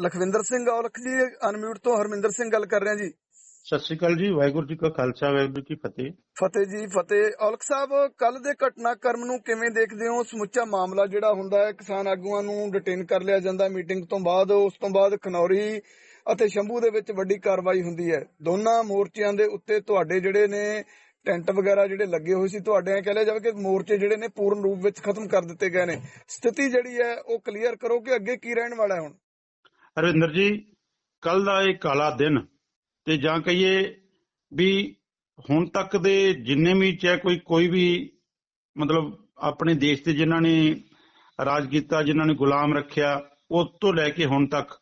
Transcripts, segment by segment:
ਲਖਵਿੰਦਰ ਸਿੰਘ ਔਲਖ ਜੀ ਅਨਮਿਊਟ ਤੋਂ ਹਰਮਿੰਦਰ ਸਿੰਘ ਗੱਲ ਕਰ ਰਿਹਾ ਜੀ। ਸਤਿ ਸ਼੍ਰੀ ਅਕਾਲ ਜੀ ਵਾਹਿਗੁਰੂ ਜੀ ਕਾ ਖਾਲਸਾ ਵਾਹਿਗੁਰੂ ਜੀ ਕੀ ਫਤਿਹ। ਫਤਿਹ ਜੀ ਫਤਿਹ। ਔਲਖ ਸਾਹਿਬ ਕੱਲ ਦੇ ਘਟਨਾਕ੍ਰਮ ਨੂੰ ਕਿਵੇਂ ਦੇਖਦੇ ਹੋ? ਸਮੁੱਚਾ ਮਾਮਲਾ ਜਿਹੜਾ ਹੁੰਦਾ ਹੈ ਕਿਸਾਨ ਆਗੂਆਂ ਨੂੰ ਡਿਟੇਨ ਕਰ ਲਿਆ ਜਾਂਦਾ ਮੀਟਿੰਗ ਤੋਂ ਬਾਅਦ। ਉਸ ਤੋਂ ਬਾਅਦ ਖਨੌਰੀ ਅਤੇ ਸ਼ੰਭੂ ਦੇ ਵਿੱਚ ਵੱਡੀ ਕਾਰਵਾਈ ਹੁੰਦੀ ਹੈ। ਦੋਨਾਂ ਮੋਰਚਿਆਂ ਦੇ ਉੱਤੇ ਤੁਹਾਡੇ ਜਿਹੜੇ ਨੇ ਟੈਂਟ ਵਗੈਰਾ ਜਿਹੜੇ ਲੱਗੇ ਹੋਏ ਸੀ ਤੁਹਾਡੇ ਐ ਕਹਿ ਲਿਆ ਜਾਵੇ ਕਿ ਮੋਰਚੇ ਜਿਹੜੇ ਨੇ ਪੂਰਨ ਰੂਪ ਵਿੱਚ ਖਤਮ ਕਰ ਦਿੱਤੇ ਗਏ ਨੇ। ਸਥਿਤੀ ਜਿਹੜੀ ਹੈ ਉਹ ਕਲੀਅਰ ਕਰੋ ਕਿ ਅੱਗੇ ਕੀ ਰਹਿਣ ਵਾਲਾ ਹੈ ਹੁਣ? ਹਰਵਿੰਦਰ ਜੀ ਕੱਲ ਦਾ ਇਹ ਕਾਲਾ ਦਿਨ ਤੇ ਜਾਂ ਕਹੀਏ ਵੀ ਹੁਣ ਤੱਕ ਦੇ ਜਿੰਨੇ ਵੀ ਚਾਹੇ ਕੋਈ ਕੋਈ ਵੀ ਮਤਲਬ ਆਪਣੇ ਦੇਸ਼ ਤੇ ਜਿਨ੍ਹਾਂ ਨੇ ਰਾਜ ਕੀਤਾ, ਜਿਨ੍ਹਾਂ ਨੇ ਗੁਲਾਮ ਰੱਖਿਆ, ਉਸ ਤੋਂ ਲੈ ਕੇ ਹੁਣ ਤੱਕ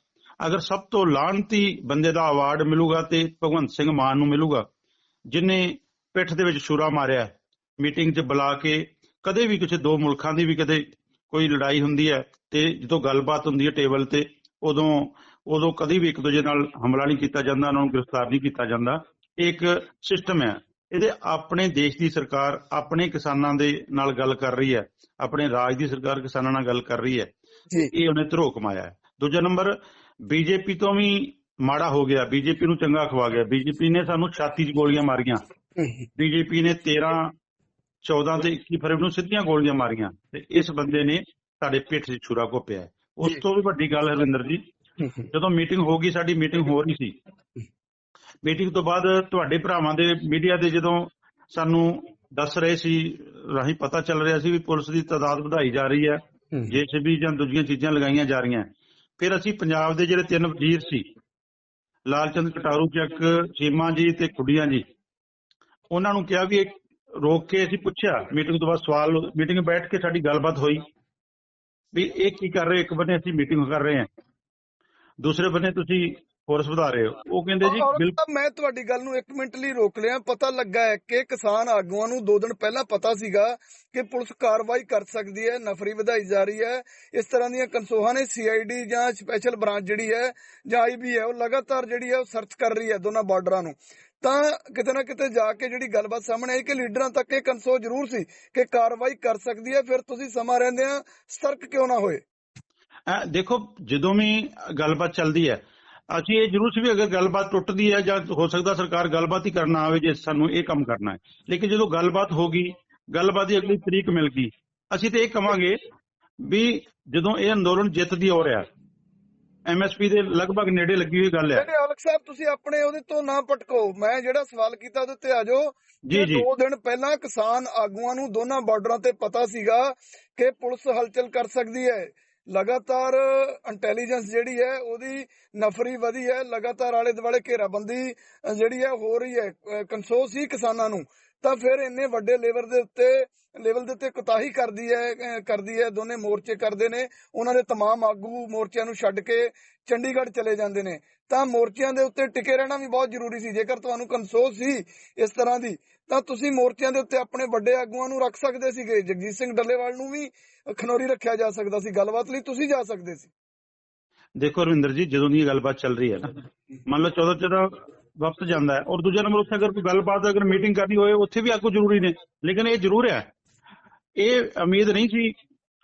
ਅਗਰ ਸਭ ਤੋਂ ਲਾਹਨਤੀ ਬੰਦੇ ਦਾ ਅਵਾਰਡ ਮਿਲੂਗਾ ਤੇ ਭਗਵੰਤ ਸਿੰਘ ਮਾਨ ਨੂੰ ਮਿਲੂਗਾ, ਜਿਨੇ ਪਿੱਠ ਦੇ ਵਿੱਚ ਛੁਰਾ ਮਾਰਿਆ, ਮੀਟਿੰਗ 'ਚ ਬੁਲਾ ਕੇ ਕਦੇ ਵੀ ਕਿਸੇ ਦੋ ਮੁਲਕਾਂ ਦੀ ਵੀ ਕਦੇ ਕੋਈ ਲੜਾਈ ਹੁੰਦੀ ਹੈ ਤੇ ਜਦੋਂ ਗੱਲਬਾਤ ਹੁੰਦੀ ਹੈ ਟੇਬਲ ਤੇ ਉਦੋਂ ਉਦੋਂ ਕਦੀ ਵੀ ਇੱਕ ਦੂਜੇ ਨਾਲ ਹਮਲਾ ਨਹੀਂ ਕੀਤਾ ਜਾਂਦਾ ਉਹਨਾਂ ਨੂੰ ਗ੍ਰਿਫਤਾਰ ਨਹੀਂ ਕੀਤਾ ਜਾਂਦਾ। ਇਹ ਇੱਕ ਸਿਸਟਮ ਹੈ। ਇਹਦੇ ਆਪਣੇ ਦੇਸ਼ ਦੀ ਸਰਕਾਰ ਆਪਣੇ ਕਿਸਾਨਾਂ ਦੇ ਨਾਲ ਗੱਲ ਕਰ ਰਹੀ ਹੈ। ਆਪਣੇ ਰਾਜ ਦੀ ਸਰਕਾਰ ਕਿਸਾਨਾਂ ਨਾਲ ਗੱਲ ਕਰ ਰਹੀ ਹੈ। ਇਹ ਉਹਨੇ ਧਰੋ ਕਮਾਇਆ ਹੈ। ਦੂਜਾ ਨੰਬਰ ਬੀਜੇਪੀ ਤੋਂ ਵੀ ਮਾੜਾ ਹੋ ਗਿਆ। ਬੀਜੇਪੀ ਨੂੰ ਚੰਗਾ ਖਵਾ ਗਿਆ। ਬੀਜੇਪੀ ਨੇ ਸਾਨੂੰ ਛਾਤੀ 'ਚ ਗੋਲੀਆਂ ਮਾਰੀਆਂ। ਬੀਜੇਪੀ ਨੇ 13 14 ਤੇ 21 ਫਰਵਰੀ ਨੂੰ ਸਿੱਧੀਆਂ ਗੋਲੀਆਂ ਮਾਰੀਆਂ। ਤੇ ਇਸ ਬੰਦੇ ਨੇ ਸਾਡੇ ਪਿੱਠ 'ਚ ਛੁਰਾ ਘੋਪਿਆ। ਉਸ ਤੋਂ ਵੀ ਵੱਡੀ ਗੱਲ ਹਰਿੰਦਰ ਜੀ, ਜਦੋਂ ਮੀਟਿੰਗ ਹੋ ਗਈ, ਸਾਡੀ ਮੀਟਿੰਗ ਹੋ ਰਹੀ ਸੀ। ਮੀਟਿੰਗ ਤੋਂ ਬਾਅਦ ਤੁਹਾਡੇ ਭਰਾਵਾਂ ਦੇ ਮੀਡੀਆ ਦੇ ਜਦੋਂ ਸਾਨੂੰ ਦੱਸ ਰਹੇ ਸੀ, ਰਾਹੀਂ ਪਤਾ ਚੱਲ ਰਿਹਾ ਸੀ ਵੀ ਪੁਲਿਸ ਦੀ ਤਾਦਾਦ ਵਧਾਈ ਜਾ ਰਹੀ ਹੈ ਜੇਸੀਬੀ ਜਾਂ ਦੂਜੀਆਂ ਚੀਜ਼ਾਂ ਲਗਾਈਆਂ ਜਾ ਰਹੀਆਂ। ਫਿਰ ਅਸੀਂ ਪੰਜਾਬ ਦੇ ਜਿਹੜੇ ਤਿੰਨ ਵਜ਼ੀਰ ਸੀ, ਲਾਲਚੰਦ ਕਟਾਰੂ ਚੱਕ, ਚੀਮਾ ਜੀ ਤੇ ਖੁੱਡੀਆਂ ਜੀ, ਉਹਨਾਂ ਨੂੰ ਕਿਹਾ ਵੀ ਰੋਕ ਕੇ ਅਸੀਂ ਪੁੱਛਿਆ। ਮੀਟਿੰਗ ਤੋਂ ਬਾਅਦ ਸਵਾਲ, ਮੀਟਿੰਗ ਬੈਠ ਕੇ ਸਾਡੀ ਗੱਲਬਾਤ ਹੋਈ। ਵੀ ਇਹ ਕੀ ਕਰ ਰਹੇ? ਇੱਕ ਬੰਨੇ ਅਸੀਂ ਮੀਟਿੰਗ ਕਰ ਰਹੇ ਹਾਂ। ਦੂਸਰੇ ਬੰਨੇ ਤੁਸੀਂ ਫੋਰਸ ਵਧਾ ਰਹੇ ਹੋ। ਉਹ ਕਹਿੰਦੇ ਜੀ ਬਿਲਕੁਲ ਮੈਂ ਤੁਹਾਡੀ ਗੱਲ ਨੂੰ 1 ਮਿੰਟ ਲਈ ਰੋਕ ਲਿਆ। ਪਤਾ ਲੱਗਾ ਹੈ ਕਿ ਕਿਸਾਨ ਆਗੂਆਂ ਨੂੰ 2 ਦਿਨ ਪਹਿਲਾਂ ਪਤਾ ਸੀਗਾ ਕਿ ਪੁਲਿਸ ਕਾਰਵਾਈ ਕਰ ਸਕਦੀ ਹੈ ਨਫਰੀ ਵਧਾਈ ਜਾ ਰਹੀ ਹੈ। ਇਸ ਤਰ੍ਹਾਂ ਦੀਆਂ ਕਨਸੋਹਾਂ ਨੇ ਸੀਆਈਡੀ ਜਾਂ ਸਪੈਸ਼ਲ ਬ੍ਰਾਂਚ ਜਿਹੜੀ ਹੈ ਜਾਂ ਆਈਬੀ ਹੈ ਉਹ ਲਗਾਤਾਰ ਜਿਹੜੀ ਹੈ ਉਹ ਸਰਚ ਕਰ ਰਹੀ ਹੈ ਦੋਨਾਂ ਬਾਰਡਰਾਂ ਨੂੰ। ਤਾਂ ਕਿਤੇ ਨਾ ਕਿਤੇ ਜਾ ਕੇ ਜਿਹੜੀ ਗੱਲਬਾਤ ਸਾਹਮਣੇ ਆਈ ਕਿ ਲੀਡਰਾਂ ਤੱਕ ਇਹ ਕਨਸੋ ਜ਼ਰੂਰ ਸੀ ਕਿ ਕਾਰਵਾਈ ਕਰ ਸਕਦੀ ਹੈ। ਫਿਰ ਤੁਸੀਂ ਸਮਾਂ ਰਹਿੰਦਿਆਂ ਸਤਰਕ ਕਿਉਂ ਨਾ ਹੋਏ? ਦੇਖੋ ਜਦੋਂ ਵੀ ਗੱਲਬਾਤ ਚੱਲਦੀ ਹੈ ਅਸੀਂ ਇਹ ਜ਼ਰੂਰ ਸੀ ਵੀ ਅਗਰ ਗੱਲਬਾਤ ਟੁੱਟਦੀ ਹੈ ਜਾਂ ਹੋ ਸਕਦਾ ਸਰਕਾਰ ਗੱਲਬਾਤ ਹੀ ਕਰਨਾ ਆਵੇ ਜੇ ਸਾਨੂੰ ਇਹ ਕੰਮ ਕਰਨਾ ਹੈ। ਲੇਕਿਨ ਜਦੋਂ ਗੱਲਬਾਤ ਹੋ ਗਈ ਗੱਲਬਾਤ ਦੀ ਅਗਲੀ ਤਰੀਕ ਮਿਲ ਗਈ ਅਸੀਂ ਤੇ ਇਹ ਕਵਾਂਗੇ ਵੀ ਜਦੋਂ ਇਹ ਅੰਦੋਲਨ ਜਿੱਤਦੀ ਹੋ ਰਿਹਾ ਐਮਐਸਪੀ ਦੇ ਲਗਭਗ ਨੇੜੇ ਲੱਗੀ ਹੋਈ ਗੱਲ ਹੈ। ਜਿਹੜੇ ਔਲਖ ਸਾਹਿਬ ਤੁਸੀਂ ਆਪਣੇ ਉਹਦੇ ਤੋਂ ਨਾ ਪਟਕੋ। ਮੈਂ ਜਿਹੜਾ ਸਵਾਲ ਕੀਤਾ ਉਹਦੇ ਤੇ ਆ ਜਾਓ। ਜੀ ਜੀ। ਦੋ ਦਿਨ ਪਹਿਲਾਂ ਕਿਸਾਨ ਆਗੂਆਂ ਨੂੰ ਦੋਨਾਂ ਬਾਰਡਰਾਂ ਤੇ ਪਤਾ ਸੀਗਾ ਕਿ ਪੁਲਿਸ ਹਲਚਲ ਕਰ ਸਕਦੀ ਹੈ ਲਗਾਤਾਰ ਇੰਟੈਲੀਜੈਂਸ ਜਿਹੜੀ ਹੈ, ਉਹਦੀ ਨਫਰੀ ਵਧੀ ਹੈ। ਲਗਾਤਾਰ ਆਲੇ ਦੁਆਲੇ ਘੇਰਾਬੰਦੀ ਜਿਹੜੀ ਹੈ, ਹੋ ਰਹੀ ਹੈ। ਕੰਸੋਸ ਹੀ ਕਿਸਾਨਾਂ ਨੂੰ ਤਾਂ ਫਿਰ ਇੰਨੇ ਵੱਡੇ ਲੈਵਲ ਦੇ ਉੱਤੇ ਲੈਵਲ ਦੇ ਉੱਤੇ ਕੁਤਾਹੀ ਕਰਦੀ ਹੈ ਅ, ਕਰਦੀ ਹੈ ਦੋਨੇ ਮੋਰਚੇ ਕਰਦੇ ਨੇ ਉਹਨਾਂ ਦੇ तमाम ਆਗੂ ਮੋਰਚਿਆਂ ਨੂੰ ਛੱਡ ਕੇ ਚੰਡੀਗੜ੍ਹ ਚਲੇ ਜਾਂਦੇ ਨੇ ਤਾਂ ਮੋਰਚਿਆਂ ਦੇ ਉੱਤੇ ਟਿਕੇ ਰਹਿਣਾ ਵੀ ਬਹੁਤ ਜ਼ਰੂਰੀ ਸੀ ਜੇਕਰ ਤੁਹਾਨੂੰ ਕੰਸੋਸ ਸੀ ਇਸ ਤਰ੍ਹਾਂ ਦੀ ਤਾਂ ਤੁਸੀਂ ਮੋਰਚਿਆਂ ਦੇ ਉੱਤੇ ਆਪਣੇ ਵੱਡੇ ਆਗੂਆਂ ਨੂੰ ਰੱਖ ਸਕਦੇ ਸੀਗੇ ਜਗਜੀਤ ਸਿੰਘ ਡੱਲੇਵਾਲ ਨੂੰ ਵੀ ਖਨੌਰੀ ਰੱਖਿਆ ਜਾ ਸਕਦਾ ਸੀ ਗੱਲਬਾਤ ਲਈ ਤੁਸੀਂ ਜਾ ਸਕਦੇ ਸੀ ਦੇਖੋ ਰਵਿੰਦਰ ਜੀ ਜਦੋਂ ਦੀ ਇਹ ਗੱਲਬਾਤ ਚੱਲ ਰਹੀ ਹੈ ਨਾ ਮੰਨ ਲਓ 14 14 ਵਕਤ ਜਾਂਦਾ ਹੈ। ਔਰ ਦੂਜਾ ਨੰਬਰ ਉੱਥੇ ਅਗਰ ਕੋਈ ਗੱਲਬਾਤ ਅਗਰ ਮੀਟਿੰਗ ਕਰਨੀ ਹੋਏ ਉੱਥੇ ਵੀ ਆਗੂ ਜ਼ਰੂਰੀ ਨੇ। ਲੇਕਿਨ ਇਹ ਜ਼ਰੂਰ ਹੈ। ਇਹ ਉਮੀਦ ਨਹੀਂ ਸੀ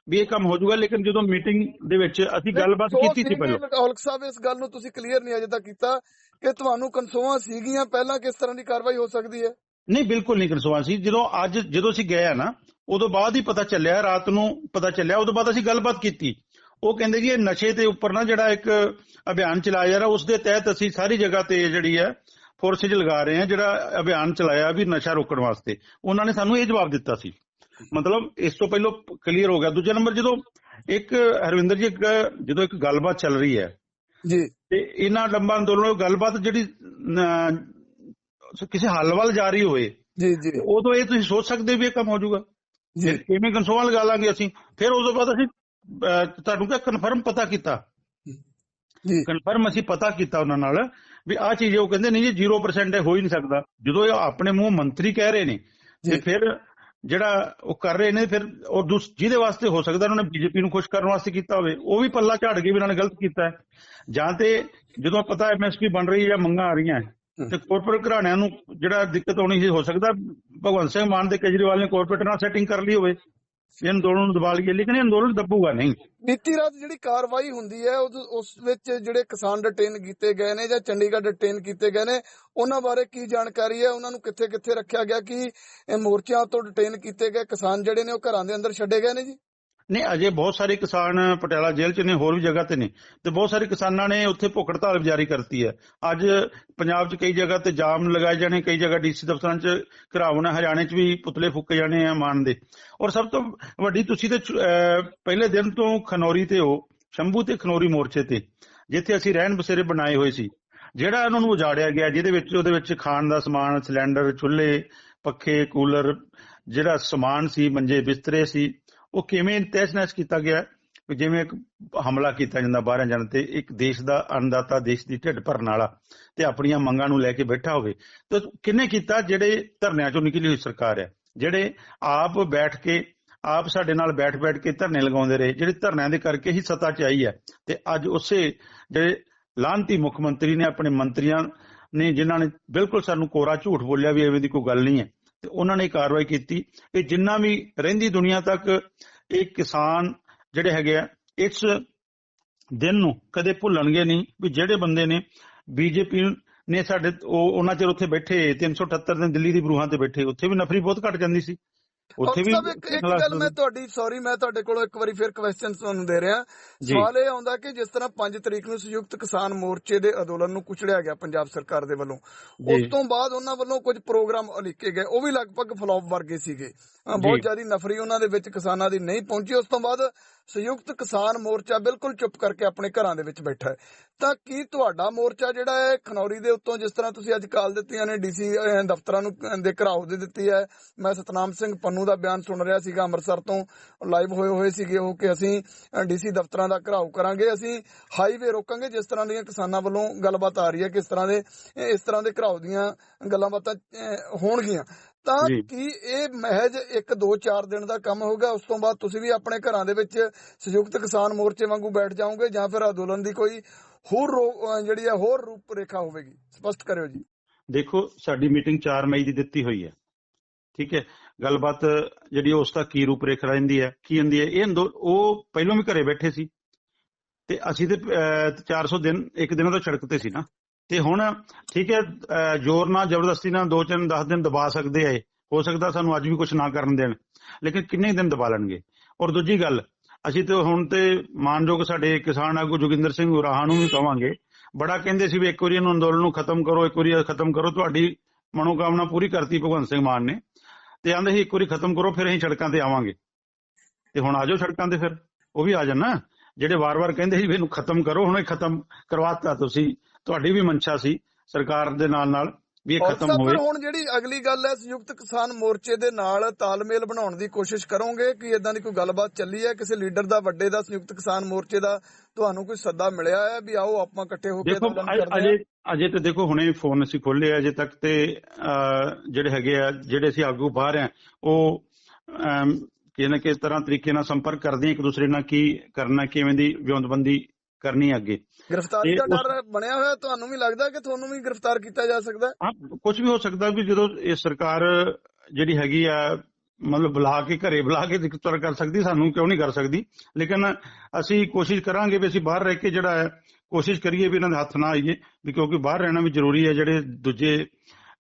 ਵੀ ਇਹ ਕੰਮ ਹੋ ਜਾਊਗਾ ਲੇਕਿਨ ਜਦੋਂ ਮੀਟਿੰਗ ਦੇ ਵਿੱਚ ਅਸੀਂ ਗੱਲਬਾਤ ਕੀਤੀ ਸੀ ਪਹਿਲਾਂ। ਔਲਖ ਸਾਹਿਬ ਇਸ ਗੱਲ ਨੂੰ ਤੁਸੀਂ ਕਲੀਅਰ ਨਹੀਂ ਅਜੇ ਤੱਕ ਕੀਤਾ ਕਿ ਤੁਹਾਨੂੰ ਕੰਸੋਆਂ ਸੀਗੀਆਂ ਪਹਿਲਾਂ ਕਿਸ ਤਰ੍ਹਾਂ ਦੀ ਕਾਰਵਾਈ ਹੋ ਸਕਦੀ ਹੈ? ਨਹੀਂ ਬਿਲਕੁਲ ਨਹੀਂ ਕਨਸਵਾਲ ਸੀ। ਜਦੋਂ ਅੱਜ ਜਦੋਂ ਅਸੀਂ ਗਏ ਆ ਨਾ ਉਦੋਂ ਬਾਅਦ ਹੀ ਪਤਾ ਚੱਲਿਆ ਰਾਤ ਨੂੰ ਪਤਾ ਚੱਲਿਆ ਉਦੋਂ ਬਾਅਦ ਅਸੀਂ ਗੱਲਬਾਤ ਕੀਤੀ। ਉਹ ਕਹਿੰਦੇ ਜੀ ਇਹ ਨਸ਼ੇ ਦੇ ਉੱਪਰ ਨਾ ਜਿਹੜਾ ਇੱਕ ਅਭਿਆਨ ਚਲਾਇਆ ਜਾ ਰਿਹਾ ਉਸ ਦੇ ਤਹਿਤ ਅਸੀਂ ਸਾਰੀ ਜਗ੍ਹਾ ਤੇ ਜਿਹੜੀ ਹੈ ਫੋਰਸੇਜ ਲਗਾ ਰਹੇ ਹਾਂ ਜਿਹੜਾ ਅਭਿਆਨ ਚਲਾਇਆ ਵੀ ਨਸ਼ਾ ਰੋਕਣ ਵਾਸਤੇ। ਉਹਨਾਂ ਨੇ ਸਾਨੂੰ ਇਹ ਜਵਾਬ ਦਿੱਤਾ ਸੀ। ਮਤਲਬ ਇਸ ਤੋਂ ਪਹਿਲਾਂ ਕਲੀਅਰ ਹੋ ਗਿਆ। ਦੂਜਾ ਨੰਬਰ ਜਦੋਂ ਇੱਕ ਹਰਵਿੰਦਰ ਜੀ ਜਦੋਂ ਇੱਕ ਗੱਲਬਾਤ ਚੱਲ ਰਹੀ ਹੈ ਜੀ। ਤੇ ਇਹਨਾਂ ਲੰਬਾ ਅੰਦੋਲਨ ਉਹ ਗੱਲਬਾਤ ਜਿਹੜੀ ਕਿਸੇ ਹੱਲ ਵੱਲ ਜਾ ਰਹੀ ਹੋਵੇ ਜੀ ਜੀ। ਉਦੋਂ ਇਹ ਤੁਸੀਂ ਸੋਚ ਸਕਦੇ ਵੀ ਇਹ ਕੰਮ ਹੋ ਜਾਊਗਾ। ਜੀ। ਕਿਵੇਂ ਕੰਸੋਲ ਲਗਾ ਲਾਂਗੇ ਅਸੀਂ? ਫਿਰ ਉਸ ਤੋਂ ਬਾਅਦ ਅਸੀਂ ਤੁਹਾਨੂੰ ਕਿਹਾ ਕਨਫਰਮ ਪਤਾ ਕੀਤਾ। ਜੀ। ਕਨਫਰਮ ਅਸੀਂ ਪਤਾ ਕੀਤਾ ਉਹਨਾਂ ਨਾਲ ਵੀ ਆਹ ਚੀਜ਼ ਉਹ ਕਹਿੰਦੇ ਨਹੀਂ ਜੀ 0% ਇਹ ਹੋ ਹੀ ਨਹੀਂ ਸਕਦਾ। ਜਦੋਂ ਇਹ ਆਪਣੇ ਮੂੰਹ ਮੰਤਰੀ ਕਹਿ ਰਹੇ ਨੇ ਤੇ। ਫਿਰ ਜਿਹੜਾ ਉਹ ਕਰ ਰਹੇ ਨੇ ਫਿਰ ਉਹ ਜਿਹਦੇ ਵਾਸਤੇ ਹੋ ਸਕਦਾ ਉਹਨਾਂ ਨੇ ਬੀਜੇਪੀ ਨੂੰ ਖੁਸ਼ ਕਰਨ ਵਾਸਤੇ ਕੀਤਾ ਹੋਵੇ ਉਹ ਵੀ ਪੱਲਾ ਝਾੜ ਕੇ ਵੀ ਇਹਨਾਂ ਨੇ ਗਲਤ ਕੀਤਾ। ਜਾਂ ਤੇ ਜਦੋਂ ਪਤਾ ਐਮਐਸਪੀ ਬਣ ਰਹੀ ਹੈ ਜਾਂ ਮੰਗਾਂ ਆ ਰਹੀਆਂ ਤੇ ਕਾਰਪੋਰੇਟ ਘਰਾਣਿਆਂ ਨੂੰ ਜਿਹੜਾ ਦਿੱਕਤ ਆਉਣੀ ਸੀ ਹੋ ਸਕਦਾ ਭਗਵੰਤ ਸਿੰਘ ਮਾਨ ਦੇ ਕੇਜਰੀਵਾਲ ਨੇ ਕਾਰਪੋਰੇਟ ਨਾਲ ਸੈਟਿੰਗ ਕਰ ਲਈ ਹੋਵੇ। ਇਹ ਅੰਦੋਲਨ ਨੂੰ ਦਬਾ ਲਈਏ, ਲੇਕਿਨ ਇਹ ਅੰਦੋਲਨ ਦੱਬੂਗਾ ਨਹੀਂ। ਬੀਤੀ ਰਾਤ ਜਿਹੜੀ ਕਾਰਵਾਈ ਹੁੰਦੀ ਹੈ ਉਸ ਉਸ ਵਿੱਚ ਜਿਹੜੇ ਕਿਸਾਨ ਡਿਟੇਨ ਕੀਤੇ ਗਏ ਨੇ ਜਾਂ ਚੰਡੀਗੜ੍ਹ ਡਿਟੇਨ ਕੀਤੇ ਗਏ ਨੇ, ਉਹਨਾਂ ਬਾਰੇ ਕੀ ਜਾਣਕਾਰੀ ਹੈ? ਉਹਨਾਂ ਨੂੰ ਕਿੱਥੇ ਕਿੱਥੇ ਰੱਖਿਆ ਗਿਆ ਕਿ ਇਹ ਮੋਰਚਿਆਂ ਤੋਂ ਡਿਟੇਨ ਕੀਤੇ ਗਏ ਕਿਸਾਨ ਜਿਹੜੇ ਨੇ, ਉਹ ਘਰਾਂ ਦੇ ਅੰਦਰ ਛੱਡੇ ਗਏ ਨੇ ਜੀ? ਨਹੀਂ, ਅਜੇ ਬਹੁਤ ਸਾਰੇ ਕਿਸਾਨ ਪਟਿਆਲਾ ਜੇਲ੍ਹ 'ਚ ਨੇ, ਹੋਰ ਵੀ ਜਗ੍ਹਾ ਤੇ ਨੇ। ਤੇ ਬਹੁਤ ਸਾਰੇ ਕਿਸਾਨਾਂ ਨੇ ਉੱਥੇ ਭੁੱਖ ਹੜਤਾਲ ਜਾਰੀ ਕਰਤੀ ਹੈ। ਅੱਜ ਪੰਜਾਬ 'ਚ ਕਈ ਜਗ੍ਹਾ ਤੇ ਜਾਮ ਲਗਾਏ ਜਾਣੇ, ਕਈ ਜਗ੍ਹਾ ਡੀਸੀ ਦਫ਼ਤਰਾਂ 'ਚ ਘਰਾਵਣਾ ਹਰਿਆਣੇ 'ਚ ਵੀ ਪੁਤਲੇ ਫੂਕੇ ਜਾਣੇ ਆ ਮਾਨ ਦੇ। ਔਰ ਸਭ ਤੋਂ ਵੱਡੀ ਤੁਸੀਂ ਤੇ ਪਹਿਲੇ ਦਿਨ ਤੋਂ ਖਨੌਰੀ ਤੇ ਹੋ, ਸ਼ੰਭੂ ਤੇ ਖਨੌਰੀ ਮੋਰਚੇ ਤੇ, ਜਿੱਥੇ ਅਸੀਂ ਰਹਿਣ ਬਸੇਰੇ ਬਣਾਏ ਹੋਏ ਸੀ। ਜਿਹੜਾ ਉਹਨਾਂ ਨੂੰ ਉਜਾੜਿਆ ਗਿਆ, ਜਿਹਦੇ ਵਿੱਚ, ਉਹਦੇ ਵਿੱਚ ਖਾਣ ਦਾ ਸਮਾਨ, ਸਿਲੰਡਰ, ਚੁੱਲ੍ਹੇ, ਪੱਖੇ, ਕੂਲਰ, ਜਿਹੜਾ ਸਮਾਨ ਸੀ, ਮੰਜੇ ਬਿਸਤਰੇ ਸੀ ਉਹ ਕਿਵੇਂ ਤਹਿਸ-ਨਹਿਸ ਕੀਤਾ ਗਿਆ? ਕਿ ਜਿਵੇਂ ਇੱਕ ਹਮਲਾ ਕੀਤਾ ਜਾਂਦਾ ਬਾਹਰਾਂ ਜਾਣ ਤੇ, ਇੱਕ ਦੇਸ਼ ਦਾ ਅੰਨਦਾਤਾ ਦੇਸ਼ ਦੀ ਢਿੱਡ ਭਰਨ ਵਾਲਾ ਤੇ ਆਪਣੀਆਂ ਮੰਗਾਂ ਨੂੰ ਲੈ ਕੇ ਬੈਠਾ ਹੋਵੇ। ਤੇ ਕਿੰਨੇ ਕੀਤਾ? ਜਿਹੜੇ ਧਰਨਿਆਂ ਚੋਂ ਨਿਕਲੀ ਹੋਈ ਸਰਕਾਰ ਹੈ। ਜਿਹੜੇ ਆਪ ਬੈਠ ਕੇ, ਆਪ ਸਾਡੇ ਨਾਲ ਬੈਠ-ਬੈਠ ਕੇ ਧਰਨੇ ਲਗਾਉਂਦੇ ਰਹੇ, ਜਿਹੜੇ ਧਰਨਿਆਂ ਦੇ ਕਰਕੇ ਹੀ ਸਤਾ 'ਚ ਆਈ ਹੈ। ਤੇ ਅੱਜ ਉਸੇ ਜਿਹੜੇ ਲਾਂਤੀ ਮੁੱਖ ਮੰਤਰੀ ਨੇ, ਆਪਣੇ ਮੰਤਰੀਆਂ ਨੇ, ਜਿਨ੍ਹਾਂ ਨੇ ਬਿਲਕੁਲ ਸਾਨੂੰ ਕੋਰਾ ਝੂਠ ਬੋਲਿਆ ਵੀ ਐਵੇਂ ਦੀ ਕੋਈ ਗੱਲ ਨਹੀਂ ਹੈ। ਤੇ ਉਹਨਾਂ ਨੇ ਕਾਰਵਾਈ ਕੀਤੀ ਕਿ ਜਿੰਨਾ ਵੀ ਰਹਿੰਦੀ ਦੁਨੀਆ ਤੱਕ ਇਹ ਕਿਸਾਨ ਜਿਹੜੇ ਹੈਗੇ ਆ, ਇਸ ਦਿਨ ਨੂੰ ਕਦੇ ਭੁੱਲਣਗੇ ਨਹੀਂ ਵੀ ਜਿਹੜੇ ਬੰਦੇ ਨੇ ਬੀਜੇਪੀ ਨੇ ਸਾਡੇ, ਉਹ ਉਹਨਾਂ ਚਿਰ ਉੱਥੇ ਬੈਠੇ 378 ਦਿਨ ਦਿੱਲੀ ਦੀ ਬਰੂਹਾਂ ਤੇ ਬੈਠੇ, ਉੱਥੇ ਵੀ ਨਫਰੀ ਬਹੁਤ ਘਟ ਜਾਂਦੀ ਸੀ। ਉੱਥੇ ਵੀ ਇੱਕ ਗੱਲ ਮੈਂ ਤੁਹਾਡੀ ਸੌਰੀ ਮੈਂ ਤੁਹਾਡੇ ਕੋਲੋਂ ਇੱਕ ਵਾਰੀ ਫਿਰ ਕੁਐਸਚਨ ਤੁਹਾਨੂੰ ਦੇ ਰਿਹਾ। ਸਵਾਲ ਇਹ ਆਉਂਦਾ ਕਿ ਜਿਸ ਤਰ੍ਹਾਂ 5 ਤਰੀਕ ਨੂੰ ਸੰਯੁਕਤ ਕਿਸਾਨ ਮੋਰਚੇ ਦੇ ਅੰਦੋਲਨ ਨੂੰ ਕੁਚਲਿਆ ਗਿਆ ਪੰਜਾਬ ਸਰਕਾਰ ਦੇ ਵੱਲੋਂ। ਉਸ ਤੋਂ ਬਾਅਦ ਉਹਨਾਂ ਵੱਲੋਂ ਕੁਝ ਪ੍ਰੋਗਰਾਮ ਉਲੀਕੇ ਗਏ। ਉਹ ਵੀ ਲਗਭਗ ਫਲॉप ਵਰਗੇ ਸੀਗੇ। ਬਹੁਤ। ਜ਼ਿਆਦਾ ਨਫਰੀ ਉਹਨਾਂ ਦੇ ਵਿੱਚ ਕਿਸਾਨਾਂ ਦੀ ਨਹੀਂ ਪਹੁੰਚੀ। ਉਸ ਤੋਂ ਬਾਅਦ ਸੰਯੁਕਤ ਕਿਸਾਨ ਮੋਰਚਾ ਬਿਲਕੁਲ ਚੁੱਪ ਕਰਕੇ ਆਪਣੇ ਘਰਾਂ ਦੇ ਵਿੱਚ ਬੈਠਾ ਹੈ। ਤਾਂ ਕੀ ਤੁਹਾਡਾ ਮੋਰਚਾ ਜਿਹੜਾ ਹੈ ਖਨੌਰੀ ਦੇ ਉੱਤੋਂ ਜਿਸ ਤਰ੍ਹਾਂ ਤੁਸੀਂ ਅੱਜ ਕਾਲ ਦਿੱਤੀਆਂ ਨੇ ਡੀਸੀ ਦਫ਼ਤਰਾਂ ਨੂੰ ਦੇ ਘਰਾਓ ਦੇ ਦਿੱਤੀ ਹੈ। ਮੈਂ ਸਤਨਾਮ ਸਿੰਘ ਪੰਨੂ ਦਾ ਬਿਆਨ ਸੁਣ ਰਿਹਾ ਸੀਗਾ ਅੰਮ੍ਰਿਤਸਰ ਤੋਂ ਲਾਈਵ ਹੋਏ ਹੋਏ ਸੀਗੇ ਉਹ ਕਿ ਅਸੀਂ ਡੀਸੀ ਦਫ਼ਤਰਾਂ ਦਾ ਘਰਾਓ ਕਰਾਂਗੇ ਅਸੀਂ ਹਾਈਵੇ ਰੋਕਾਂਗੇ ਜਿਸ ਤਰ੍ਹਾਂ ਦੀਆਂ ਕਿਸਾਨਾਂ ਵੱਲੋਂ ਗੱਲਬਾਤ ਆ ਰਹੀ ਹੈ ਕਿ ਇਸ ਤਰ੍ਹਾਂ ਦੇ ਇਸ ਤਰ੍ਹਾਂ ਦੇ ਘਰਾਓ ਦੀਆਂ ਗੱਲਾਂ ਬਾਤਾਂ ਹੋਣਗੀਆਂ। ਤਾਂ। ਕੀ ਇਹ ਮਹਿਜ 1 2 4 ਦਿਨ ਦਾ ਕੰਮ ਹੋਊਗਾ ਉਸ ਤੋਂ ਬਾਅਦ ਤੁਸੀਂ ਵੀ ਆਪਣੇ ਘਰਾਂ ਦੇ ਵਿੱਚ ਸੰਯੁਕਤ ਕਿਸਾਨ ਮੋਰਚੇ ਵਾਂਗੂ ਬੈਠ ਜਾਓਗੇ ਜਾਂ ਫਿਰ ਅੰਦੋਲਨ ਦੀ ਕੋਈ ਹੋਰ ਜਿਹੜੀ ਹੈ ਹੋਰ ਰੂਪ ਰੇਖਾ ਹੋਵੇਗੀ? ਸਪਸ਼ਟ ਕਰਿਓ ਜੀ। ਦੇਖੋ ਸਾਡੀ ਮੀਟਿੰਗ 4 ਮਈ ਦੀ ਦਿੱਤੀ ਹੋਈ ਹੈ। ਠੀਕ ਹੈ ਗੱਲਬਾਤ ਜਿਹੜੀ ਉਸ ਦਾ ਕੀ ਰੂਪ ਰੇਖਾ ਰਹਿੰਦੀ ਹੈ ਕੀ ਹੁੰਦੀ ਹੈ ਇਹ ਅੰਦੋ- ਉਹ ਪਹਿਲਾਂ ਵੀ ਘਰੇ ਬੈਠੇ ਸੀ ਤੇ ਅਸੀਂ ਤੇ ਅਹ, 400 ਦਿਨ ਇੱਕ ਦਿਨ ਤੋਂ ਸੜਕ ਤੇ ਸੀ ਨਾ। ਤੇ ਹੁਣ ਠੀਕ ਹੈ ਅਹ, ਜ਼ੋਰ ਨਾਲ ਜ਼ਬਰਦਸਤੀ ਨਾਲ 2 3 10 ਦਿਨ ਦਬਾ ਸਕਦੇ ਆ ਹੋ ਸਕਦਾ ਸਾਨੂੰ ਅੱਜ ਵੀ ਕੁਝ ਨਾ ਕਰਨ ਦੇਣ ਲੇਕਿਨ ਕਿੰਨੇ ਦਿਨ ਦਬਾ ਲੈਣਗੇ? ਔਰ ਦੂਜੀ ਗੱਲ ਅਸੀਂ ਤੇ ਹੁਣ ਤੇ ਮਾਨਯੋਗ ਸਾਡੇ ਕਿਸਾਨ ਆਗੂ ਜੋਗਿੰਦਰ ਸਿੰਘ ਉਰਾਹਾਂ ਨੂੰ ਵੀ ਕਵਾਂਗੇ ਬੜਾ ਕਹਿੰਦੇ ਸੀ ਵੀ ਇੱਕ ਵਾਰੀ ਇਹਨੂੰ ਅੰਦੋਲਨ ਨੂੰ ਖਤਮ ਕਰੋ ਇੱਕ ਵਾਰੀ ਖਤਮ ਕਰੋ ਤੁਹਾਡੀ ਮਨੋਕਾਮਨਾ ਪੂਰੀ ਕਰਤੀ ਭਗਵੰਤ ਸਿੰਘ ਮਾਨ ਨੇ। ਤੇ ਆਂਦੇ ਸੀ, ਇੱਕ ਵਾਰੀ ਖਤਮ ਕਰੋ, ਫਿਰ ਅਸੀਂ ਸੜਕਾਂ ਤੇ ਆਵਾਂਗੇ। ਤੇ ਹੁਣ ਆਜੋ ਸੜਕਾਂ ਤੇ ਫਿਰ, ਉਹ ਵੀ ਆ ਜਾਣ। ਨਾ ਜਿਹੜੇ ਵਾਰ-ਵਾਰ ਕਹਿੰਦੇ ਸੀ ਵੀ ਇਹਨੂੰ ਖਤਮ ਕਰੋ, ਹੁਣ ਇਹ ਖਤਮ ਕਰਵਾਤਾ ਤੁਸੀਂ, ਤੁਹਾਡੀ ਵੀ ਮਨਸ਼ਾ ਸੀ, ਸਰਕਾਰ ਦੇ ਨਾਲ ਨਾਲ ਵੀ ਇਹ ਖਤਮ ਹੋਵੇ ਹੁਣ ਜਿਹੜੀ ਅਗਲੀ ਗੱਲ ਹੈ ਸੰਯੁਕਤ ਕਿਸਾਨ ਮੋਰਚੇ ਦੇ ਨਾਲ ਤਾਲਮੇਲ ਬਣਾਉਣ ਦੀ ਕੋਸ਼ਿਸ਼ ਕਰੋਗੇ ਕਿ ਇਦਾਂ ਦੀ ਕੋਈ ਗੱਲਬਾਤ ਚੱਲੀ ਹੈ? ਕਿਸੇ ਲੀਡਰ ਦਾ ਵੱਡੇ ਦਾ ਸੰਯੁਕਤ ਕਿਸਾਨ ਮੋਰਚੇ ਦਾ ਤੁਹਾਨੂੰ ਕੋਈ ਸੱਦਾ ਮਿਲਿਆ ਹੈ ਵੀ ਆਓ ਆਪਾਂ ਇਕੱਠੇ ਹੋ ਕੇ ਦੇਖੋ ਅਜੇ- ਅਜੇ ਤੇ ਦੇਖੋ ਹੁਣੇ ਫੋਨ ਅਸੀਂ ਖੋਲੇ ਆ ਅਜੇ ਤੱਕ ਤੇ ਜਿਹੜੇ ਹੈਗੇ ਆ ਜਿਹੜੇ ਅਸੀਂ ਆਗੂ ਬਾਹਰ ਆ ਉਹ ਕਿਸੇ ਨਾ ਕਿਸੇ ਤਰ੍ਹਾਂ ਤਰੀਕੇ ਨਾਲ ਸੰਪਰਕ ਕਰਦੇ ਆ ਇੱਕ ਦੂਸਰੇ ਨਾਲ ਕੀ ਕਰਨਾ ਕਿਵੇਂ ਦੀ ਵਿਉਂਤਬੰਦੀ ਕਰਨੀ ਹੈ ਅੱਗੇ ਗ੍ਰਿਫਤਾਰੀ ਇਹ ਦਾ ਉਸ- ਡਰ ਬਣਿਆ ਹੋਇਆ ਤੁਹਾਨੂੰ ਵੀ ਲੱਗਦਾ ਕਿ ਤੁਹਾਨੂੰ ਵੀ ਗ੍ਰਿਫਤਾਰ ਕੀਤਾ ਜਾ ਸਕਦਾ ਹੈ ਹਾਂ ਕੁਝ ਵੀ ਹੋ ਸਕਦਾ ਵੀ ਜਦੋਂ ਇਹ ਸਰਕਾਰ ਜਿਹੜੀ ਹੈਗੀ ਆ ਮਤਲਬ ਬੁਲਾ ਕੇ ਘਰੇ ਬੁਲਾ ਕੇ ਜ਼ਿਕਰ ਕਰ ਸਕਦੀ ਸਾਨੂੰ ਕਿਉਂ ਨਹੀਂ ਕਰ ਸਕਦੀ ਲੇਕਿਨ ਅਸੀਂ ਕੋਸ਼ਿਸ਼ ਕਰਾਂਗੇ ਵੀ ਅਸੀਂ ਬਾਹਰ ਰਹਿ ਕੇ ਜਿਹੜਾ ਹੈ ਕੋਸ਼ਿਸ਼ ਕਰੀਏ ਵੀ ਇਹਨਾਂ ਦੇ ਹੱਥ ਨਾ ਆਈਏ ਵੀ ਕਿਉਂਕਿ ਬਾਹਰ ਰਹਿਣਾ ਵੀ ਜ਼ਰੂਰੀ ਹੈ ਜਿਹੜੇ ਦੂਜੇ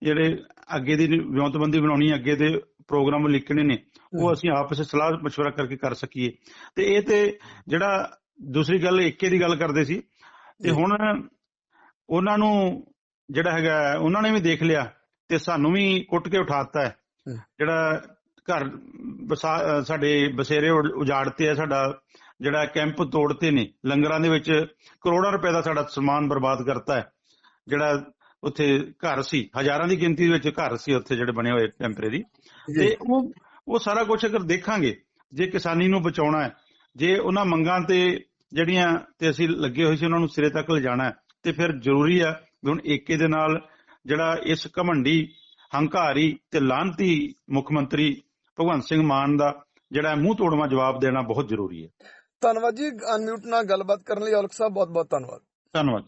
ਜਿਹੜੇ ਅੱਗੇ ਦੀ ਵਿਉਂਤਬੰਦੀ ਬਣਾਉਣੀ ਹੈ, ਅੱਗੇ ਦੇ ਪ੍ਰੋਗਰਾਮ ਲਿਖਣੇ ਨੇ ਉਹ ਅਸੀਂ ਆਪਸ ਵਿੱਚ ਸਲਾਹ مشورہ ਕਰਕੇ ਕਰ ਸਕੀਏ ਤੇ ਇਹ ਤੇ ਜਿਹੜਾ ਦੂਸਰੀ ਗੱਲ ਏਕੇ ਦੀ ਗੱਲ ਕਰਦੇ ਸੀ। ਤੇ। ਹੁਣ ਉਹਨਾਂ ਨੂੰ ਜਿਹੜਾ ਹੈਗਾ ਉਹਨਾਂ ਨੇ ਵੀ ਦੇਖ ਲਿਆ ਤੇ ਸਾਨੂੰ ਵੀ ਕੁੱਟ ਕੇ ਉਠਾਤਾ। ਜਿਹੜਾ ਘਰ ਸਾਡੇ ਬਸੇਰੇ ਉਜਾੜਤੇ ਆ ਸਾਡਾ ਜਿਹੜਾ ਕੈਂਪ ਤੋੜਤੇ ਨੇ ਲੰਗਰਾਂ ਦੇ ਵਿੱਚ ਕਰੋੜਾਂ ਰੁਪਏ ਦਾ ਸਾਡਾ ਸਮਾਨ ਬਰਬਾਦ ਕਰਤਾ ਹੈ। ਜਿਹੜਾ ਉੱਥੇ ਘਰ ਸੀ ਹਜ਼ਾਰਾਂ ਦੀ ਗਿਣਤੀ ਵਿੱਚ ਘਰ ਸੀ ਉੱਥੇ ਜਿਹੜੇ ਬਣੇ ਹੋਏ ਟੈਂਪਰੇਰੀ ਤੇ ਉਹ ਉਹ ਸਾਰਾ ਕੁਝ ਅਗਰ ਦੇਖਾਂਗੇ ਜੇ ਕਿਸਾਨੀ ਨੂੰ ਬਚਾਉਣਾ ਹੈ ਜੇ ਉਹਨਾਂ ਮੰਗਾਂ ਤੇ ਜਿਹੜੀਆਂ ਤੇ ਅਸੀਂ ਲੱਗੇ ਹੋਏ ਸੀ ਉਹਨਾਂ ਨੂੰ ਸਿਰੇ ਤੱਕ ਲਿਜਾਣਾ ਤੇ ਫਿਰ ਜ਼ਰੂਰੀ ਆ ਵੀ ਹੁਣ ਏਕੇ ਦੇ ਨਾਲ ਜਿਹੜਾ ਇਸ ਘਮੰਡੀ ਹੰਕਾਰੀ ਤੇ ਲਾਂਤੀ ਮੁੱਖ ਮੰਤਰੀ ਭਗਵੰਤ ਸਿੰਘ ਮਾਨ ਦਾ ਜਿਹੜਾ ਮੂੰਹ ਤੋੜਵਾ ਜਵਾਬ ਦੇਣਾ ਬਹੁਤ ਜ਼ਰੂਰੀ ਹੈ। ਧੰਨਵਾਦ ਜੀ। ਅਨਮਿਊਟ ਨਾਲ ਗੱਲਬਾਤ ਕਰਨ ਲਈ ਔਲਖ ਸਾਹਿਬ ਬਹੁਤ ਬਹੁਤ ਧੰਨਵਾਦ। ਧੰਨਵਾਦ।